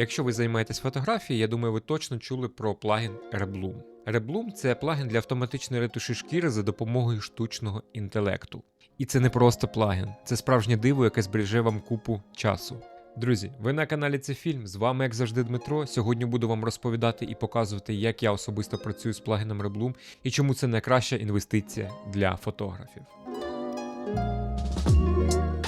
Якщо ви займаєтесь фотографією, я думаю, ви точно чули про плагін Rebloom. Rebloom – це плагін для автоматичної ретуші шкіри за допомогою штучного інтелекту. І це не просто плагін, це справжнє диво, яке збереже вам купу часу. Друзі, ви на каналі це фільм. З вами, як завжди, Дмитро. Сьогодні буду вам розповідати і показувати, як я особисто працюю з плагіном Rebloom і чому це найкраща інвестиція для фотографів.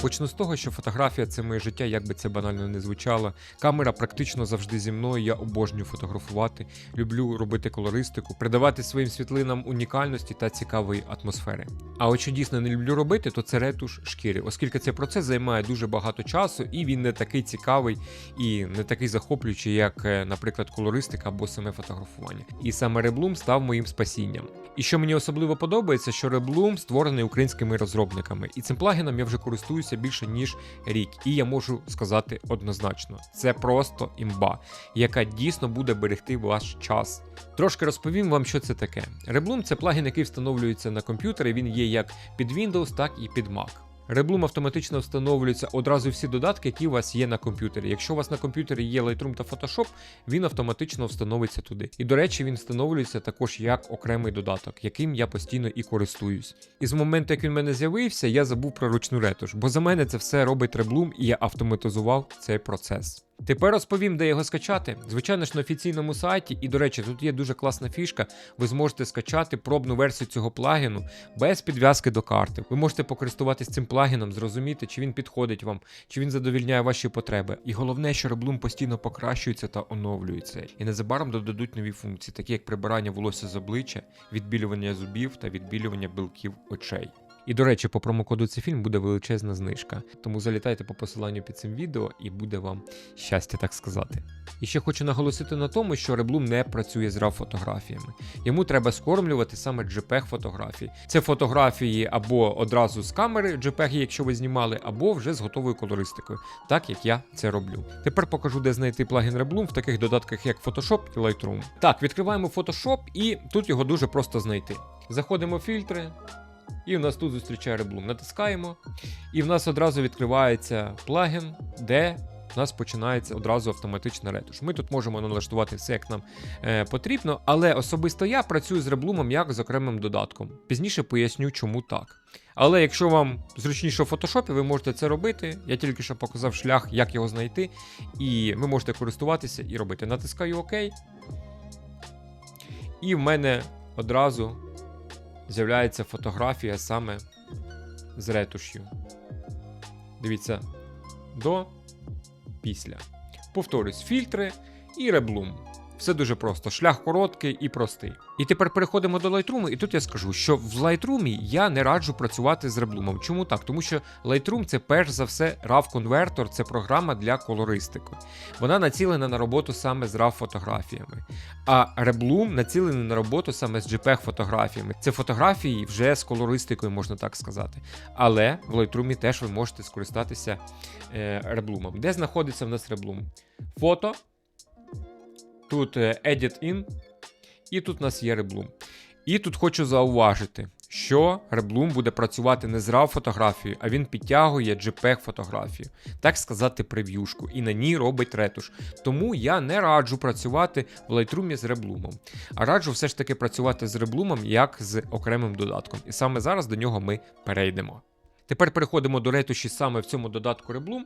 Почну з того, що фотографія це моє життя, як би це банально не звучало. Камера практично завжди зі мною. Я обожнюю фотографувати, люблю робити колористику, придавати своїм світлинам унікальності та цікавої атмосфери. А от що дійсно не люблю робити, то це ретуш шкіри, оскільки цей процес займає дуже багато часу і він не такий цікавий і не такий захоплюючий, як, е, наприклад, колористика або саме фотографування. І саме Rebloom став моїм спасінням. І що мені особливо подобається, що Rebloom створений українськими розробниками, і цим плагіном я вже користуюся більше ніж рік. І я можу сказати однозначно: це просто імба, яка дійсно буде берегти ваш час. Трошки розповім вам, що це таке. Rebloom – це плагін, який встановлюється на комп'ютери. Він є як під Windows, так і під Mac. Rebloom автоматично встановлюється одразу всі додатки, які у вас є на комп'ютері. Якщо у вас на комп'ютері є Lightroom та Photoshop, він автоматично встановиться туди. І до речі, він встановлюється також як окремий додаток, яким я постійно і користуюсь. І з моменту, як він в мене з'явився, я забув про ручну ретуш, бо за мене це все робить Rebloom, і я автоматизував цей процес. Тепер розповім, де його скачати. Звичайно ж, на офіційному сайті, і до речі, тут є дуже класна фішка. Ви зможете скачати пробну версію цього плагіну без підв'язки до карти. Ви можете покористуватись цим плагіном, зрозуміти, чи він підходить вам, чи він задовільняє ваші потреби. І головне, що Rebloom постійно покращується та оновлюється. І незабаром додадуть нові функції, такі як прибирання волосся з обличчя, відбілювання зубів та відбілювання білків очей. І до речі, по промокоду цей фільм буде величезна знижка. Тому залітайте по посиланню під цим відео і буде вам щастя, так сказати. І ще хочу наголосити на тому, що Rebloom не працює з RAW фотографіями. Йому треба скормлювати саме JPEG фотографії. Це фотографії або одразу з камери JPEG, якщо ви знімали, або вже з готовою колористикою, так як я це роблю. Тепер покажу, де знайти плагін Rebloom в таких додатках, як Photoshop і Lightroom. Так, відкриваємо Photoshop, і тут його дуже просто знайти. Заходимо в фільтри, і в нас тут зустрічає Rebloom. Натискаємо, і в нас одразу відкривається плагін, де в нас починається одразу автоматична ретуш. Ми тут можемо налаштувати все, як нам е, потрібно, але особисто я працюю з Rebloom як з окремим додатком. Пізніше поясню, чому так. Але якщо вам зручніше в фотошопі, ви можете це робити. Я тільки що показав шлях, як його знайти, і ви можете користуватися і робити. Натискаю ОК. І в мене одразу з'являється фотографія саме з ретуш'ю. Дивіться, до, після. Повторюсь, фільтри і Rebloom. Все дуже просто, шлях короткий і простий. І тепер переходимо до Lightroom, і тут я скажу, що в Lightroom я не раджу працювати з Rebloom. Чому так? Тому що Lightroom це перш за все raw конвертор це програма для колористики. Вона націлена на роботу саме з raw фотографіями. А Rebloom націлений на роботу саме з JPEG фотографіями. Це фотографії вже з колористикою, можна так сказати. Але в Lightroom теж ви можете скористатися е, Rebloom. Де знаходиться в нас Rebloom? Фото. Тут е, Edit In, і тут у нас є Rebloom. І тут хочу зауважити, що Rebloom буде працювати не з RAW фотографією, а він підтягує JPEG фотографію, так сказати, прев'юшку, і на ній робить ретуш. Тому я не раджу працювати в Lightroom з Rebloom, а раджу все ж таки працювати з Rebloom як з окремим додатком. І саме зараз до нього ми перейдемо. Тепер переходимо до ретуші саме в цьому додатку Reblum.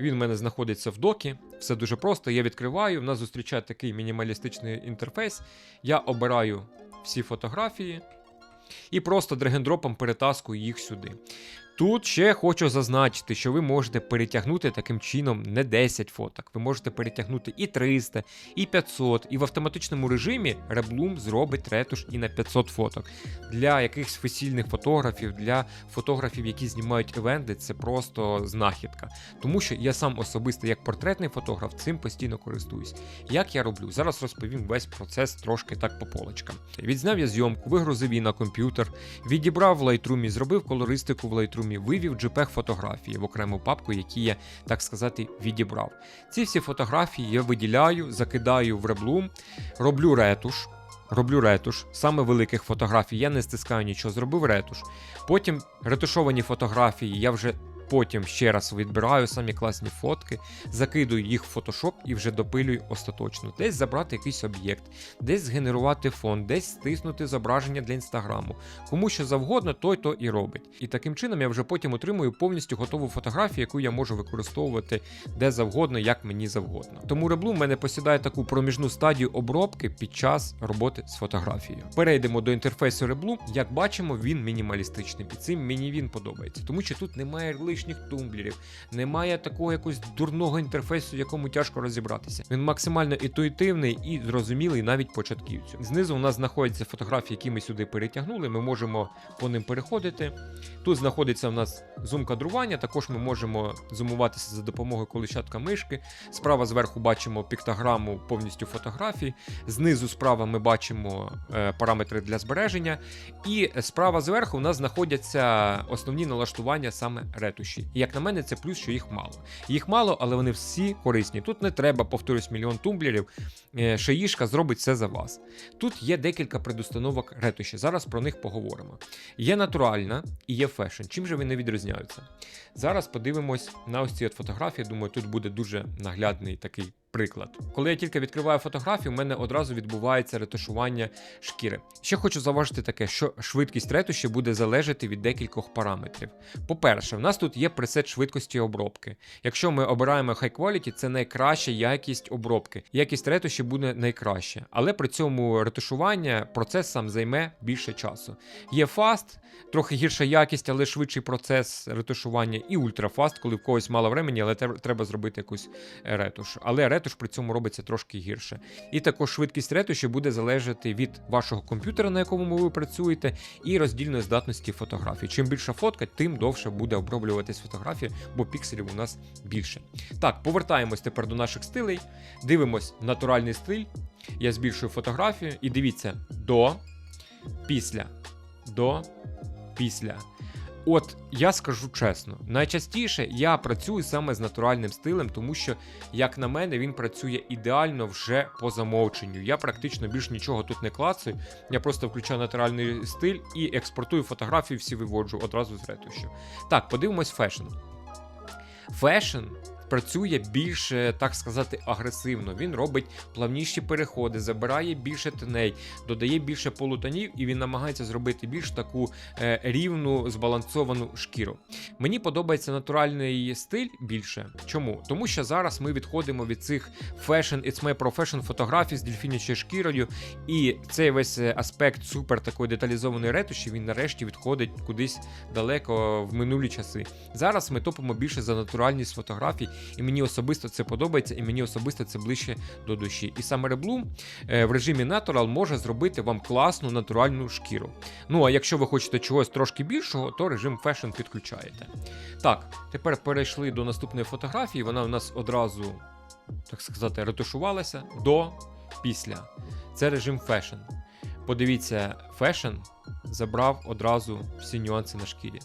Він в мене знаходиться в докі. Все дуже просто. Я відкриваю. В нас зустрічає такий мінімалістичний інтерфейс. Я обираю всі фотографії і просто драгендропом перетаскую їх сюди. Тут ще хочу зазначити, що ви можете перетягнути таким чином не 10 фоток. Ви можете перетягнути і 300, і 500, і в автоматичному режимі Rebloom зробить ретуш і на 500 фоток. Для якихось фесільних фотографів, для фотографів, які знімають івенти, це просто знахідка. Тому що я сам особисто, як портретний фотограф, цим постійно користуюсь. Як я роблю? Зараз розповім весь процес трошки так по полочкам. Відзняв я зйомку, вигрузив її на комп'ютер, відібрав в Lightroom, зробив колористику в Lightroom, вивів JPEG фотографії в окрему папку, які я, так сказати, відібрав. Ці всі фотографії я виділяю, закидаю в Reblum, роблю ретуш. Роблю ретуш, саме великих фотографій, я не стискаю нічого, зробив ретуш. Потім ретушовані фотографії я вже Потім ще раз відбираю самі класні фотки, закидую їх в Photoshop і вже допилюю остаточно. Десь забрати якийсь об'єкт, десь згенерувати фон, десь стиснути зображення для інстаграму. Кому що завгодно, той то і робить. І таким чином я вже потім отримую повністю готову фотографію, яку я можу використовувати де завгодно, як мені завгодно. Тому Реблу в мене посідає таку проміжну стадію обробки під час роботи з фотографією. Перейдемо до інтерфейсу Реблу. Як бачимо, він мінімалістичний. І цим мені він подобається, тому що тут немає лишніх тумблерів, немає такого якогось дурного інтерфейсу, в якому тяжко розібратися. Він максимально інтуїтивний і зрозумілий навіть початківцю. Знизу у нас знаходяться фотографії, які ми сюди перетягнули. Ми можемо по ним переходити. Тут знаходиться у нас зум кадрування. Також ми можемо зумуватися за допомогою колищатка мишки. Справа зверху бачимо піктограму повністю фотографій. Знизу справа ми бачимо е, параметри для збереження. І справа зверху у нас знаходяться основні налаштування саме ретуші. І як на мене, це плюс, що їх мало. Їх мало, але вони всі корисні. Тут не треба, повторюсь, мільйон тумблерів. Е, Шаїшка зробить все за вас. Тут є декілька предустановок ретуші. Зараз про них поговоримо. Є натуральна і є фешн. Чим же вони відрізняються? Зараз подивимось на ось ці от фотографії. Думаю, тут буде дуже наглядний такий приклад. Коли я тільки відкриваю фотографію, у мене одразу відбувається ретушування шкіри. Ще хочу зауважити таке, що швидкість ретуші буде залежати від декількох параметрів. По-перше, в нас тут є пресет швидкості обробки. Якщо ми обираємо High Quality, це найкраща якість обробки. Якість ретуші буде найкраща, але при цьому ретушування процес сам займе більше часу. Є Fast, трохи гірша якість, але швидший процес ретушування, і ультрафаст, коли в когось мало времени, але треба зробити якусь ретуш. Але ретуш при цьому робиться трошки гірше. І також швидкість ретуші буде залежати від вашого комп'ютера, на якому ви працюєте, і роздільної здатності фотографії. Чим більша фотка, тим довше буде оброблюватись фотографія, бо пікселів у нас більше. Так, повертаємось тепер до наших стилей. Дивимось натуральний стиль. Я збільшую фотографію і дивіться до, після, до, після. От я скажу чесно, найчастіше я працюю саме з натуральним стилем, тому що, як на мене, він працює ідеально вже по замовченню. Я практично більш нічого тут не клацаю. Я просто включаю натуральний стиль і експортую фотографії, всі виводжу одразу з ретушю. Так, подивимось фешн. Фешн працює більш, так сказати, агресивно. Він робить плавніші переходи, забирає більше теней, додає більше полутонів, і він намагається зробити більш таку е, рівну, збалансовану шкіру. Мені подобається натуральний стиль більше. Чому? Тому що зараз ми відходимо від цих fashion, it's my profession фотографій з дельфінячою шкірою, і цей весь аспект супер такої деталізованої ретуші він нарешті відходить кудись далеко в минулі часи. Зараз ми топимо більше за натуральність фотографій, і мені особисто це подобається, і мені особисто це ближче до душі. І саме Reblum е, в режимі Natural може зробити вам класну натуральну шкіру. Ну а якщо ви хочете чогось трошки більшого, то режим Fashion підключаєте. Так, тепер перейшли до наступної фотографії. Вона у нас одразу, так сказати, ретушувалася до після. Це режим Fashion. Подивіться, Fashion забрав одразу всі нюанси на шкірі.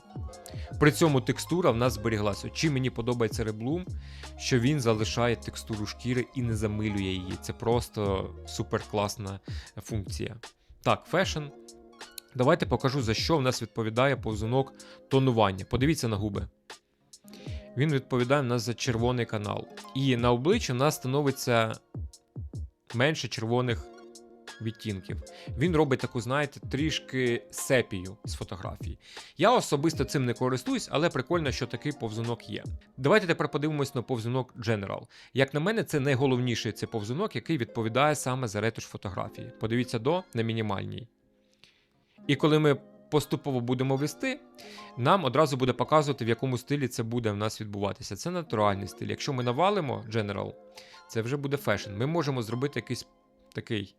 При цьому текстура в нас зберіглася. Чим мені подобається Reblum, що він залишає текстуру шкіри і не замилює її. Це просто супер класна функція. Так, Fashion. Давайте покажу, за що в нас відповідає повзунок тонування. Подивіться на губи. Він відповідає в нас за червоний канал. І на обличчі в нас становиться менше червоних відтінків. Він робить таку, знаєте, трішки сепію з фотографії. Я особисто цим не користуюсь, але прикольно, що такий повзунок є. Давайте тепер подивимось на повзунок General. Як на мене, це найголовніший це повзунок, який відповідає саме за ретуш фотографії. Подивіться до на мінімальній. І коли ми поступово будемо вести, нам одразу буде показувати, в якому стилі це буде в нас відбуватися. Це натуральний стиль. Якщо ми навалимо General, це вже буде фешн. Ми можемо зробити якийсь такий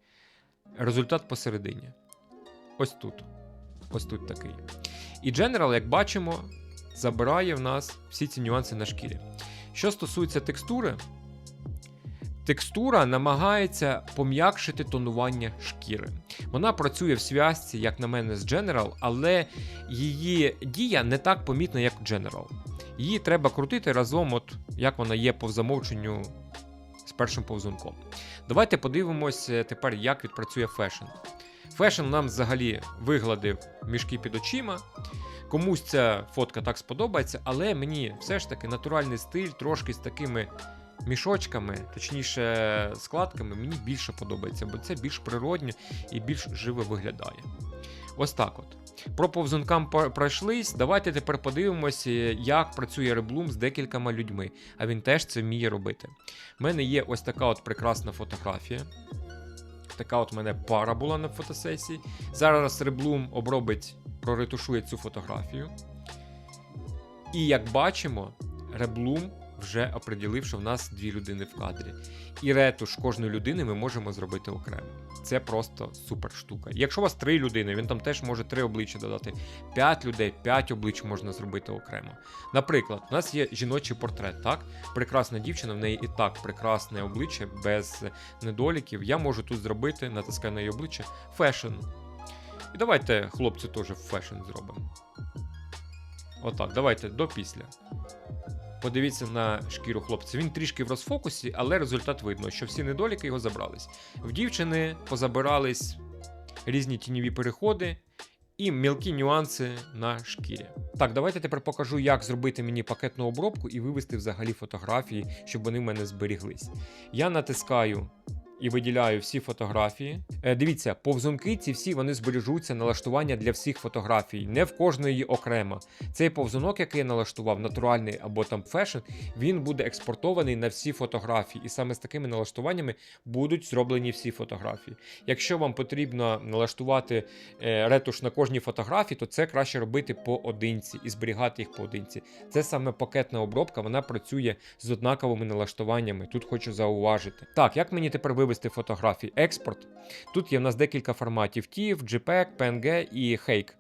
результат посередині. Ось тут. Ось тут такий. І General, як бачимо, забирає в нас всі ці нюанси на шкірі. Що стосується текстури, текстура намагається пом'якшити тонування шкіри. Вона працює в зв'язці, як на мене, з General, але її дія не так помітна, як General. Її треба крутити разом, от як вона є по замовченню першим повзунком. Давайте подивимося тепер, як відпрацює фешн. Фешн нам взагалі вигладив мішки під очима. Комусь ця фотка так сподобається, але мені все ж таки натуральний стиль, трошки з такими мішочками, точніше складками, мені більше подобається, бо це більш природньо і більш живо виглядає. Ось так от. Про повзункам пройшлись. Давайте тепер подивимося, як працює Реблум з декількома людьми. А він теж це вміє робити. У мене є ось така от прекрасна фотографія. Така от мене пара була на фотосесії. Зараз Реблум обробить, проретушує цю фотографію. І як бачимо, Реблум вже оприділив, що в нас дві людини в кадрі. І ретуш кожної людини ми можемо зробити окремо. Це просто супер штука. Якщо у вас три людини, він там теж може три обличчя додати. П'ять людей, п'ять облич можна зробити окремо. Наприклад, у нас є жіночий портрет, так? Прекрасна дівчина, в неї і так прекрасне обличчя без недоліків. Я можу тут зробити, натискаю на її обличчя, фешн. І давайте хлопці теж фешн зробимо. Отак, давайте до після. Подивіться на шкіру хлопця. Він трішки в розфокусі, але результат видно, що всі недоліки його забрались. В дівчини позабирались різні тіньові переходи і мілкі нюанси на шкірі. Так, давайте тепер покажу, як зробити мені пакетну обробку і вивести взагалі фотографії, щоб вони в мене зберіглись. Я натискаю і виділяю всі фотографії. Е, дивіться, повзунки ці всі вони збережуться налаштування для всіх фотографій, не в кожної окремо. Цей повзунок, який я налаштував, натуральний або там фешн, він буде експортований на всі фотографії, і саме з такими налаштуваннями будуть зроблені всі фотографії. Якщо вам потрібно налаштувати е, ретуш на кожній фотографії, то це краще робити поодинці і зберігати їх поодинці. Це саме пакетна обробка, вона працює з однаковими налаштуваннями. Тут хочу зауважити. Так, як мені тепер вивести фотографії? Експорт. Тут є в нас декілька форматів: TIFF, JPEG, PNG і Hake.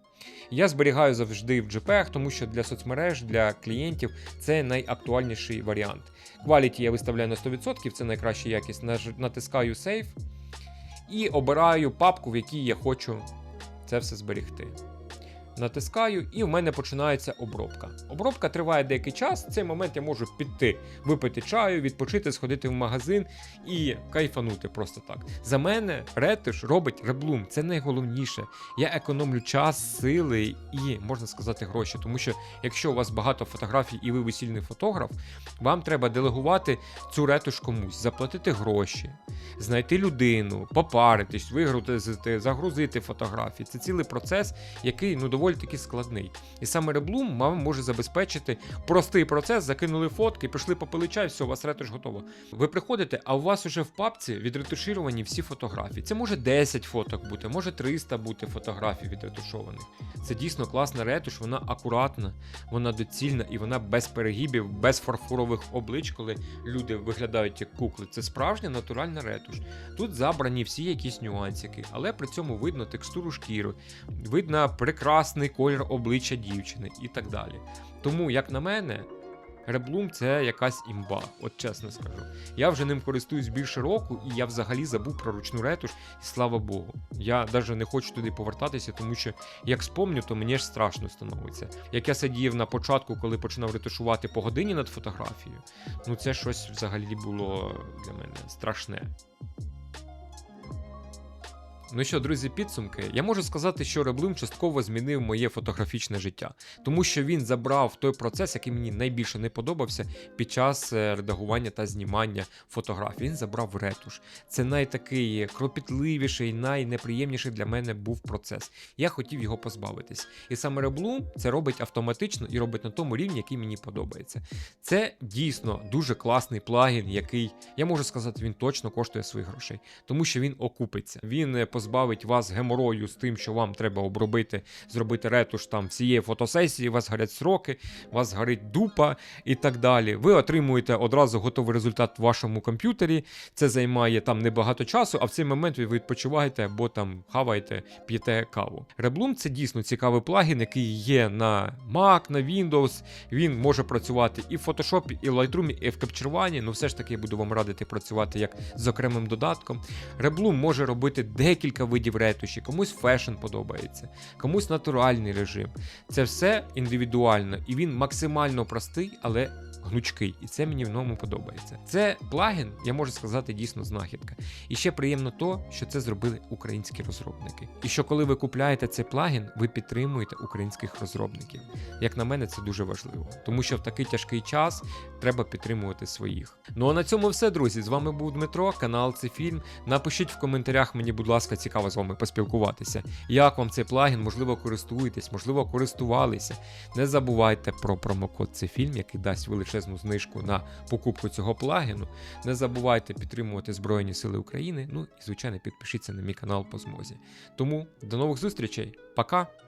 Я зберігаю завжди в JPEG, тому що для соцмереж, для клієнтів це найактуальніший варіант. Quality я виставляю на 100%, це найкраща якість. Натискаю Save і обираю папку, в якій я хочу це все зберігти. Натискаю, і в мене починається обробка. Обробка триває деякий час. В цей момент я можу піти, випити чаю, відпочити, сходити в магазин і кайфанути просто так. За мене ретиш робить реблум. Це найголовніше. Я економлю час, сили і можна сказати гроші. Тому що якщо у вас багато фотографій і ви весільний фотограф, вам треба делегувати цю ретуш комусь, заплатити гроші, знайти людину, попаритись, вигрузити, загрузити фотографії. Це цілий процес, який ну доволі таки складний. І саме Реблум вам може забезпечити простий процес, закинули фотки, пішли попили чай, все, у вас ретуш готово. Ви приходите, а у вас уже в папці відретушіровані всі фотографії. Це може 10 фоток бути, може 300 бути фотографій відретушованих. Це дійсно класна ретуш, вона акуратна, вона доцільна і вона без перегибів, без фарфорових облич, коли люди виглядають як кукли. Це справжня натуральна ретуш. Тут забрані всі якісь нюансики, але при цьому видно текстуру шкіри, видно прекрасний колір обличчя дівчини і так далі. Тому, як на мене, Реблум це якась імба, от чесно скажу. Я вже ним користуюсь більше року, і я взагалі забув про ручну ретуш, і слава Богу. Я навіть не хочу туди повертатися, тому що як спомню, то мені ж страшно становиться. Як я сидів на початку, коли починав ретушувати по годині над фотографією, ну це щось взагалі було для мене страшне. Ну що, друзі, підсумки. Я можу сказати, що Реблим частково змінив моє фотографічне життя, тому що він забрав той процес, який мені найбільше не подобався під час е, редагування та знімання фотографій. Він забрав ретуш. Це найтакий кропітливіший, найнеприємніший для мене був процес. Я хотів його позбавитись. І саме Реблум це робить автоматично і робить на тому рівні, який мені подобається. Це дійсно дуже класний плагін, який я можу сказати, він точно коштує своїх грошей, тому що він окупиться. Він е, позбавить вас геморою з тим, що вам треба обробити, зробити ретуш там всієї фотосесії, вас горять сроки, вас горить дупа і так далі. Ви отримуєте одразу готовий результат в вашому комп'ютері. Це займає там небагато часу, а в цей момент ви відпочиваєте або там хаваєте, п'єте каву. Реблум це дійсно цікавий плагін, який є на Mac, на Windows. Він може працювати і в Photoshop, і в Lightroom, і в Capture One. Ну все ж таки я буду вам радити працювати як з окремим додатком. Реблум може робити декілька видів ретуші, комусь фешн подобається, комусь натуральний режим. Це все індивідуально і він максимально простий, але гнучкий, і це мені в ньому подобається. Це плагін, я можу сказати, дійсно знахідка. І ще приємно то, що це зробили українські розробники. І що коли ви купляєте цей плагін, ви підтримуєте українських розробників. Як на мене, це дуже важливо, тому що в такий тяжкий час треба підтримувати своїх. Ну а на цьому все, друзі. З вами був Дмитро, канал це фільм. Напишіть в коментарях, мені, будь ласка, цікаво з вами поспілкуватися. Як вам цей плагін, можливо, користуєтесь, можливо, користувалися. Не забувайте про промокод це фільм, який дасть величезну знижку на покупку цього плагіну. Не забувайте підтримувати Збройні Сили України. Ну і звичайно, підпишіться на мій канал по змозі. Тому до нових зустрічей, пока!